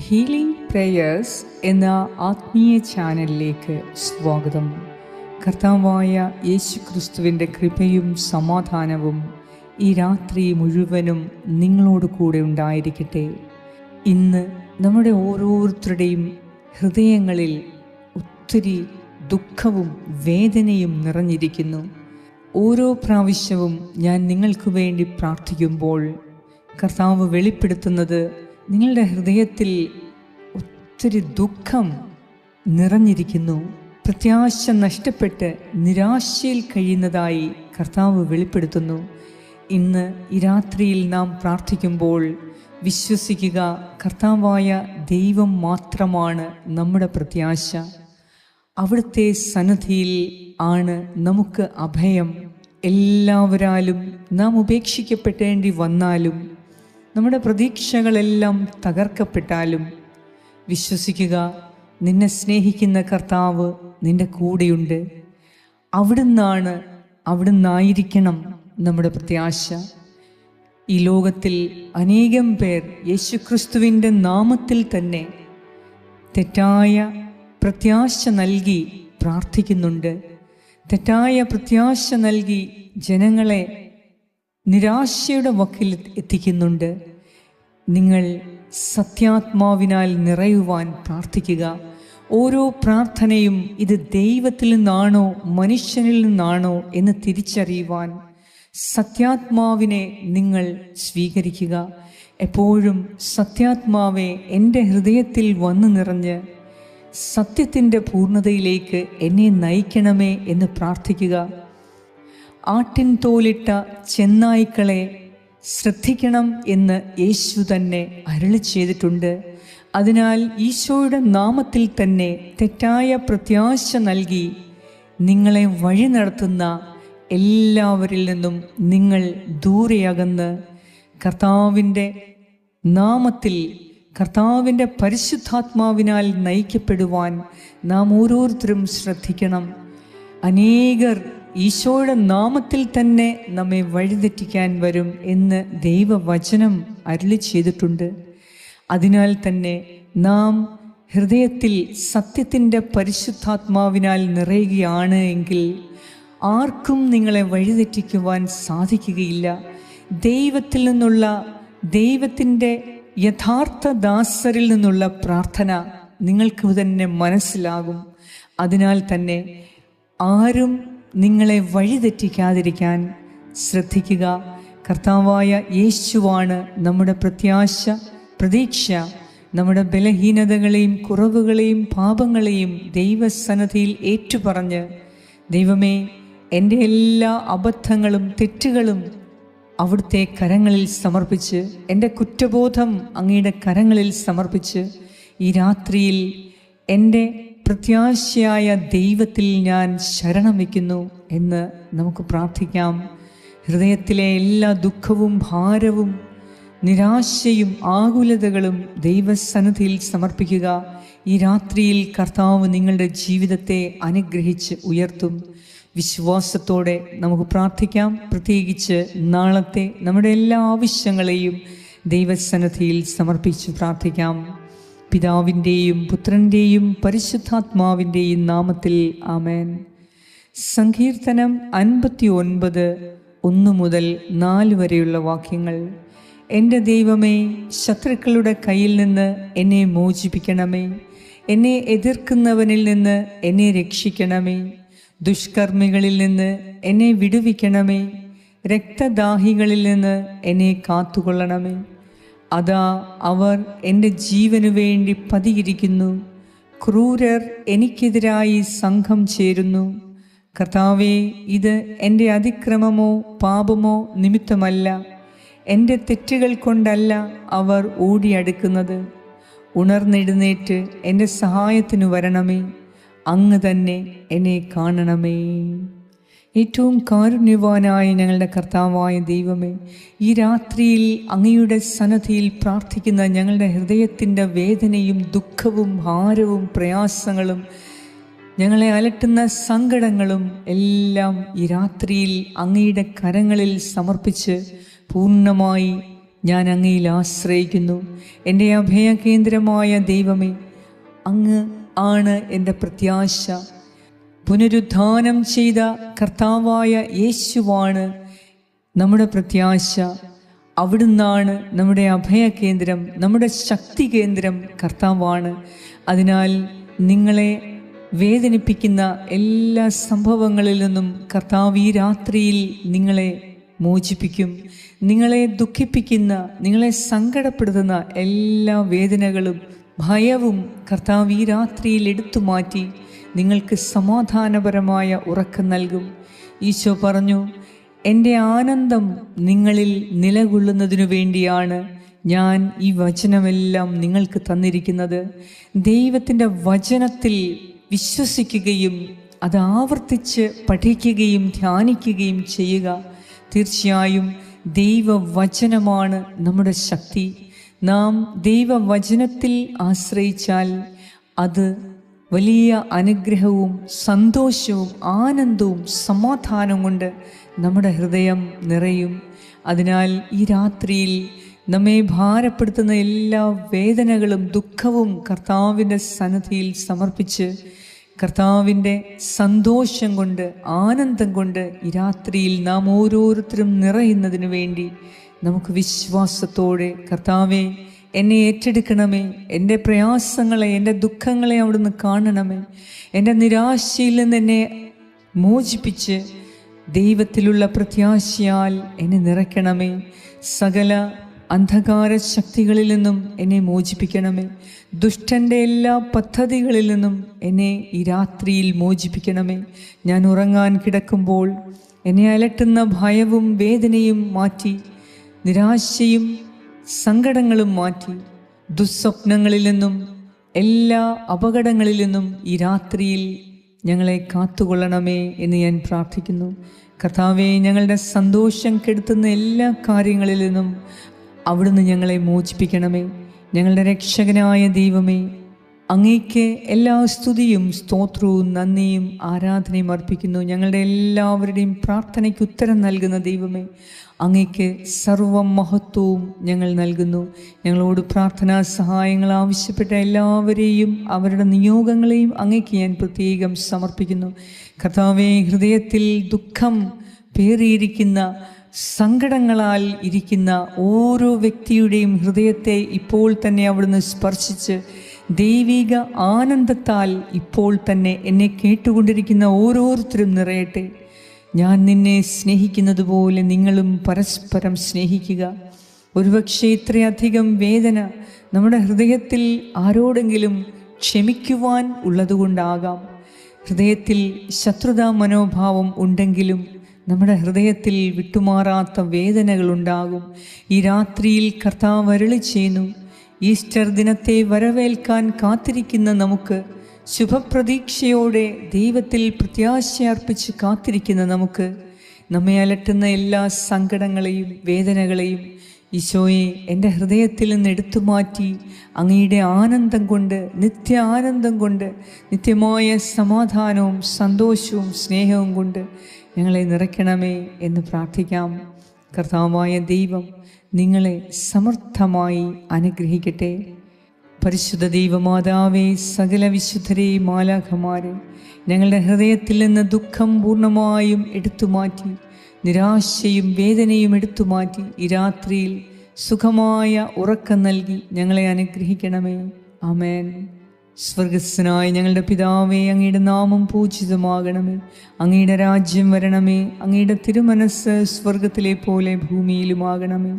Healing prayers എന്ന ആത്മീയ ചാനലിലേക്ക് സ്വാഗതം. കർത്താവായ യേശു ക്രിസ്തുവിന്റെ കൃപയും സമാധാനവും ഈ രാത്രി മുഴുവനും നിങ്ങളോട് കൂടെ ഉണ്ടായിരിക്കട്ടെ. ഇന്ന് നമ്മുടെ ഓരോരുത്തരുടെയും ഹൃദയങ്ങളിൽ ഒത്തിരി ദുഃഖവും വേദനയും നിറഞ്ഞിരിക്കുന്നു. ഓരോ പ്രാവശ്യവും ഞാൻ നിങ്ങൾക്ക് വേണ്ടി പ്രാർത്ഥിക്കുമ്പോൾ കർത്താവ് വെളിപ്പെടുത്തുന്നത് നിങ്ങളുടെ ഹൃദയത്തിൽ ഒത്തിരി ദുഃഖം നിറഞ്ഞിരിക്കുന്നു. പ്രത്യാശ നഷ്ടപ്പെട്ട് നിരാശയിൽ കഴിയുന്നതായി കർത്താവ് വെളിപ്പെടുത്തുന്നു. ഇന്ന് ഈ രാത്രിയിൽ നാം പ്രാർത്ഥിക്കുമ്പോൾ വിശ്വസിക്കുക കർത്താവായ ദൈവം മാത്രമാണ് നമ്മുടെ പ്രത്യാശ. അവിടുത്തെ സന്നദ്ധിയിൽ ആണ് നമുക്ക് അഭയം. എല്ലാവരാലും നാം ഉപേക്ഷിക്കപ്പെടേണ്ടി വന്നാലും നമ്മുടെ പ്രതീക്ഷകളെല്ലാം തകർക്കപ്പെട്ടാലും വിശ്വസിക്കുക നിന്നെ സ്നേഹിക്കുന്ന കർത്താവ് നിന്റെ കൂടെയുണ്ട്. അവിടുന്നാണ് അവിടുന്നായിരിക്കണം നമ്മുടെ പ്രത്യാശ. ഈ ലോകത്തിൽ അനേകം പേർ യേശുക്രിസ്തുവിന്റെ നാമത്തിൽ തന്നെ തെറ്റായ പ്രത്യാശ നൽകി പ്രാർത്ഥിക്കുന്നുണ്ട്. തെറ്റായ പ്രത്യാശ നൽകി ജനങ്ങളെ നിരാശയുടെ വക്കിൽ എത്തിക്കുന്നുണ്ട്. നിങ്ങൾ സത്യാത്മാവിനാൽ നിറയുവാൻ പ്രാർത്ഥിക്കുക. ഓരോ പ്രാർത്ഥനയും ഇത് ദൈവത്തിൽ നിന്നാണോ മനുഷ്യനിൽ നിന്നാണോ എന്ന് തിരിച്ചറിയുവാൻ സത്യാത്മാവിനെ നിങ്ങൾ സ്വീകരിക്കുക. എപ്പോഴും സത്യാത്മാവെ എന്റെ ഹൃദയത്തിൽ വന്നു നിറഞ്ഞ് സത്യത്തിന്റെ പൂർണതയിലേക്ക് എന്നെ നയിക്കണമേ എന്ന് പ്രാർത്ഥിക്കുക. ആട്ടിൻ തോലിട്ട ചെന്നായ്ക്കളെ ശ്രദ്ധിക്കണം എന്ന് യേശു തന്നെ അരളി ചെയ്തിട്ടുണ്ട്. അതിനാൽ ഈശോയുടെ നാമത്തിൽ തന്നെ തെറ്റായ പ്രത്യാശ നൽകി നിങ്ങളെ വഴി നടത്തുന്ന എല്ലാവരിൽ നിന്നും നിങ്ങൾ ദൂരെയകന്ന്. കർത്താവിന്റെ നാമത്തിൽ കർത്താവിന്റെ പരിശുദ്ധാത്മാവിനാൽ നയിക്കപ്പെടുവാൻ നാം ഓരോരുത്തരും ശ്രദ്ധിക്കണം. അനേകർ ഈശോയുടെ നാമത്തിൽ തന്നെ നമ്മെ വഴിതെറ്റിക്കാൻ വരും എന്ന് ദൈവവചനം അരുളി ചെയ്തിട്ടുണ്ട്. അതിനാൽ തന്നെ നാം ഹൃദയത്തിൽ സത്യത്തിന്റെ പരിശുദ്ധാത്മാവിനാൽ നിറയുകയാണ് എങ്കിൽ ആർക്കും നിങ്ങളെ വഴിതെറ്റിക്കുവാൻ സാധിക്കുകയില്ല. ദൈവത്തിൽ നിന്നുള്ള ദൈവത്തിന്റെ യഥാർത്ഥ ദാസരിൽ നിന്നുള്ള പ്രാർത്ഥന നിങ്ങൾക്ക് തന്നെ മനസ്സിലാകും. അതിനാൽ തന്നെ ആരും നിങ്ങളെ വഴിതെറ്റിക്കാതിരിക്കാൻ ശ്രദ്ധിക്കുക. കർത്താവായ യേശുവാണ് നമ്മുടെ പ്രത്യാശ പ്രതീക്ഷ. നമ്മുടെ ബലഹീനതകളെയും കുറവുകളെയും പാപങ്ങളെയും ദൈവസന്നദ്ധിയിൽ ഏറ്റുപറഞ്ഞ് ദൈവമേ എന്റെ എല്ലാ അബദ്ധങ്ങളും തെറ്റുകളും അവിടുത്തെ കരങ്ങളിൽ സമർപ്പിച്ച് എന്റെ കുറ്റബോധം അങ്ങയുടെ കരങ്ങളിൽ സമർപ്പിച്ച് ഈ രാത്രിയിൽ എന്റെ പ്രത്യാശയായ ദൈവത്തിൽ ഞാൻ ശരണം വയ്ക്കുന്നു എന്ന് നമുക്ക് പ്രാർത്ഥിക്കാം. ഹൃദയത്തിലെ എല്ലാ ദുഃഖവും ഭാരവും നിരാശയും ആകുലതകളും ദൈവസന്നിധിയിൽ സമർപ്പിക്കുക. ഈ രാത്രിയിൽ കർത്താവ് നിങ്ങളുടെ ജീവിതത്തെ അനുഗ്രഹിച്ച് ഉയർത്തും. വിശ്വാസത്തോടെ നമുക്ക് പ്രാർത്ഥിക്കാം. പ്രത്യേകിച്ച് നാളത്തെ നമ്മുടെ എല്ലാ ആവശ്യങ്ങളെയും ദൈവസന്നിധിയിൽ സമർപ്പിച്ച് പ്രാർത്ഥിക്കാം. പിതാവിന്റെയും പുത്രന്റെയും പരിശുദ്ധാത്മാവിന്റെയും നാമത്തിൽ ആമേൻ. സങ്കീർത്തനം അൻപത്തി ഒൻപത് ഒന്ന് മുതൽ നാല് വരെയുള്ള വാക്യങ്ങൾ. എന്റെ ദൈവമേ ശത്രുക്കളുടെ കയ്യിൽ നിന്ന് എന്നെ മോചിപ്പിക്കണമേ. എന്നെ എതിർക്കുന്നവനിൽ നിന്ന് എന്നെ രക്ഷിക്കണമേ. ദുഷ്കർമ്മികളിൽ നിന്ന് എന്നെ വിടുവിക്കണമേ. രക്തദാഹികളിൽ നിന്ന് എന്നെ കാത്തുകൊള്ളണമേ. അതാ അവർ എന്റെ ജീവനു വേണ്ടി പതിയിരിക്കുന്നു. ക്രൂരർ എനിക്കെതിരായി സംഘം ചേരുന്നു. കർത്താവെ ഇത് എന്റെ അതിക്രമമോ പാപമോ നിമിത്തമല്ല. എന്റെ തെറ്റുകൾ കൊണ്ടല്ല അവർ ഓടിയടുക്കുന്നത്. ഉണർന്നെഴുന്നേറ്റ് എന്റെ സഹായത്തിനു വരണമേ. അങ്ങ് തന്നെ എന്നെ കാണണമേ. ഏറ്റവും കാരുണ്യവാനായ ഞങ്ങളുടെ കർത്താവായ ദൈവമേ ഈ രാത്രിയിൽ അങ്ങയുടെ സന്നദ്ധിയിൽ പ്രാർത്ഥിക്കുന്ന ഞങ്ങളുടെ ഹൃദയത്തിന്റെ വേദനയും ദുഃഖവും ഭാരവും പ്രയാസങ്ങളും ഞങ്ങളെ അലട്ടുന്ന സങ്കടങ്ങളും എല്ലാം ഈ രാത്രിയിൽ അങ്ങയുടെ കരങ്ങളിൽ സമർപ്പിച്ച് പൂർണമായി ഞാൻ അങ്ങയിൽ ആശ്രയിക്കുന്നു. എന്റെ അഭയകേന്ദ്രമായ ദൈവമേ അങ്ങ് ആണ് എന്റെ പ്രത്യാശ. പുനരുദ്ധാനം ചെയ്ത കർത്താവായ യേശുവാണ് നമ്മുടെ പ്രത്യാശ. അവിടുന്നാണ് നമ്മുടെ അഭയ കേന്ദ്രം നമ്മുടെ ശക്തി കേന്ദ്രം കർത്താവാണ്. അതിനാൽ നിങ്ങളെ വേദനിപ്പിക്കുന്ന എല്ലാ സംഭവങ്ങളിൽ നിന്നും കർത്താവ് ഈ രാത്രിയിൽ നിങ്ങളെ മോചിപ്പിക്കും. നിങ്ങളെ ദുഃഖിപ്പിക്കുന്ന നിങ്ങളെ സങ്കടപ്പെടുത്തുന്ന എല്ലാ വേദനകളും ഭയവും കർത്താവ് ഈ രാത്രിയിൽ എടുത്തു മാറ്റി. നിങ്ങൾക്ക് സമാധാനപരമായ ഉറക്കം നൽകും. ഈശോ പറഞ്ഞു എന്റെ ആനന്ദം നിങ്ങളിൽ നിലകൊള്ളുന്നതിനു വേണ്ടിയാണ് ഞാൻ ഈ വചനമെല്ലാം നിങ്ങൾക്ക് തന്നിരിക്കുന്നത്. ദൈവത്തിന്റെ വചനത്തിൽ വിശ്വസിക്കുകയും അത് ആവർത്തിച്ച് പഠിക്കുകയും ധ്യാനിക്കുകയും ചെയ്യുക. തീർച്ചയായും ദൈവവചനമാണ് നമ്മുടെ ശക്തി. നാം ദൈവവചനത്തിൽ ആശ്രയിച്ചാൽ അത് വലിയ അനുഗ്രഹവും സന്തോഷവും ആനന്ദവും സമാധാനവും കൊണ്ട് നമ്മുടെ ഹൃദയം നിറയും. അതിനാൽ ഈ രാത്രിയിൽ നമ്മെ ഭാരപ്പെടുത്തുന്ന എല്ലാ വേദനകളും ദുഃഖവും കർത്താവിന്റെ സന്നദ്ധിയിൽ സമർപ്പിച്ച് കർത്താവിന്റെ സന്തോഷം കൊണ്ട് ആനന്ദം കൊണ്ട് ഈ രാത്രിയിൽ നാം ഓരോരുത്തരും നിറയുന്നതിന് വേണ്ടി നമുക്ക് വിശ്വാസത്തോടെ കർത്താവെ എന്നെ ഏറ്റെടുക്കണമേ. എന്റെ പ്രയാസങ്ങളെ എന്റെ ദുഃഖങ്ങളെ അവിടുന്ന് കാണണമേ. എന്റെ നിരാശയിൽ നിന്ന് എന്നെ മോചിപ്പിച്ച് ദൈവത്തിലുള്ള പ്രത്യാശയാൽ എന്നെ നിറയ്ക്കണമേ. സകല അന്ധകാര ശക്തികളിൽ നിന്നും എന്നെ മോചിപ്പിക്കണമേ. ദുഷ്ടന്റെ എല്ലാ പദ്ധതികളിൽ നിന്നും എന്നെ ഈ രാത്രിയിൽ മോചിപ്പിക്കണമേ. ഞാൻ ഉറങ്ങാൻ കിടക്കുമ്പോൾ എന്നെ അലട്ടുന്ന ഭയവും വേദനയും മാറ്റി നിരാശയും സങ്കടങ്ങളും മാറ്റി ദുസ്വപ്നങ്ങളിൽ നിന്നും എല്ലാ അപകടങ്ങളിൽ നിന്നും ഈ രാത്രിയിൽ ഞങ്ങളെ കാത്തുകൊള്ളണമേ എന്ന് ഞാൻ പ്രാർത്ഥിക്കുന്നു. കർത്താവെ ഞങ്ങളുടെ സന്തോഷം കെടുത്തുന്ന എല്ലാ കാര്യങ്ങളിൽ നിന്നും അവിടുന്ന് ഞങ്ങളെ മോചിപ്പിക്കണമേ. ഞങ്ങളുടെ രക്ഷകനായ ദൈവമേ അങ്ങേക്ക് എല്ലാ സ്തുതിയും സ്തോത്രവും നന്ദിയും ആരാധനയും അർപ്പിക്കുന്നു. ഞങ്ങളുടെ എല്ലാവരുടെയും പ്രാർത്ഥനയ്ക്ക് ഉത്തരം നൽകുന്ന ദൈവമേ അങ്ങേക്ക് സർവ മഹത്വവും ഞങ്ങൾ നൽകുന്നു. ഞങ്ങളോട് പ്രാർത്ഥനാ സഹായങ്ങൾ ആവശ്യപ്പെട്ട എല്ലാവരെയും അവരുടെ നിയോഗങ്ങളെയും അങ്ങേക്ക് ഞാൻ പ്രത്യേകം സമർപ്പിക്കുന്നു. കഥാവേ ഹൃദയത്തിൽ ദുഃഖം പേറിയിരിക്കുന്ന സങ്കടങ്ങളാൽ ഇരിക്കുന്ന ഓരോ വ്യക്തിയുടെയും ഹൃദയത്തെ ഇപ്പോൾ തന്നെ അവിടുന്ന് സ്പർശിച്ച് ദൈവിക ആനന്ദത്താൽ ഇപ്പോൾ തന്നെ എന്നെ കേട്ടുകൊണ്ടിരിക്കുന്ന ഓരോരുത്തരും നിറയട്ടെ. ഞാൻ നിന്നെ സ്നേഹിക്കുന്നത് പോലെ നിങ്ങളും പരസ്പരം സ്നേഹിക്കുക. ഒരുപക്ഷെ ഇത്രയധികം വേദന നമ്മുടെ ഹൃദയത്തിൽ ആരോടെങ്കിലും ക്ഷമിക്കുവാൻ ഉള്ളതുകൊണ്ടാകാം. ഹൃദയത്തിൽ ശത്രുതാ മനോഭാവം ഉണ്ടെങ്കിലും നമ്മുടെ ഹൃദയത്തിൽ വിട്ടുമാറാത്ത വേദനകളുണ്ടാകും ഈ രാത്രിയിൽ കർത്താവ് അരളി ചെയ്യുന്നു ഈസ്റ്റർ ദിനത്തെ വരവേൽക്കാൻ കാത്തിരിക്കുന്ന നമുക്ക് ശുഭപ്രതീക്ഷയോടെ ദൈവത്തിൽ പ്രത്യാശയർപ്പിച്ച് കാത്തിരിക്കുന്ന നമുക്ക് നമ്മെ അലട്ടുന്ന എല്ലാ സങ്കടങ്ങളെയും വേദനകളെയും ഈശോയെ എന്റെ ഹൃദയത്തിൽ നിന്ന് എടുത്തു മാറ്റി അങ്ങയുടെ ആനന്ദം കൊണ്ട് നിത്യ ആനന്ദം കൊണ്ട് നിത്യമായ സമാധാനവും സന്തോഷവും സ്നേഹവും കൊണ്ട് ഞങ്ങളെ നിറയ്ക്കണമേ എന്ന് പ്രാർത്ഥിക്കാം. കർത്താവായ ദൈവം നിങ്ങളെ സമർത്ഥമായി അനുഗ്രഹിക്കട്ടെ. പരിശുദ്ധ ദൈവമാതാവേ സകല വിശുദ്ധരെ മാലാഖമാരെ ഞങ്ങളുടെ ഹൃദയത്തിൽ നിന്ന് ദുഃഖം പൂർണമായും എടുത്തുമാറ്റി നിരാശയും വേദനയും എടുത്തുമാറ്റി ഈ രാത്രിയിൽ സുഖമായ ഉറക്കം നൽകി ഞങ്ങളെ അനുഗ്രഹിക്കണമേ. അമേൻ സ്വർഗസ്സനായ ഞങ്ങളുടെ പിതാവേ അങ്ങയുടെ നാമം പൂജിതമാകണമേ. അങ്ങയുടെ രാജ്യം വരണമേ. അങ്ങയുടെ തിരുമനസ് സ്വർഗത്തിലെ പോലെ ഭൂമിയിലുമാകണമേ.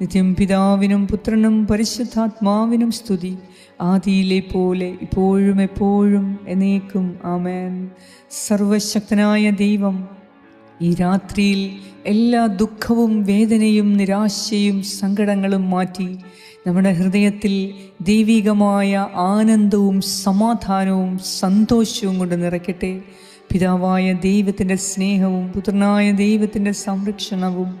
നിത്യം പിതാവിനും പുത്രനും പരിശുദ്ധാത്മാവിനും സ്തുതി. ആദിയിലെ പോലെ ഇപ്പോഴും എപ്പോഴും എന്നേക്കും ആമേൻ. സർവശക്തനായ ദൈവം ഈ രാത്രിയിൽ എല്ലാ ദുഃഖവും വേദനയും നിരാശയും സങ്കടങ്ങളും മാറ്റി നമ്മുടെ ഹൃദയത്തിൽ ദൈവികമായ ആനന്ദവും സമാധാനവും സന്തോഷവും കൊണ്ട് നിറയ്ക്കട്ടെ. പിതാവായ ദൈവത്തിന്റെ സ്നേഹവും പുത്രനായ ദൈവത്തിന്റെ സംരക്ഷണവും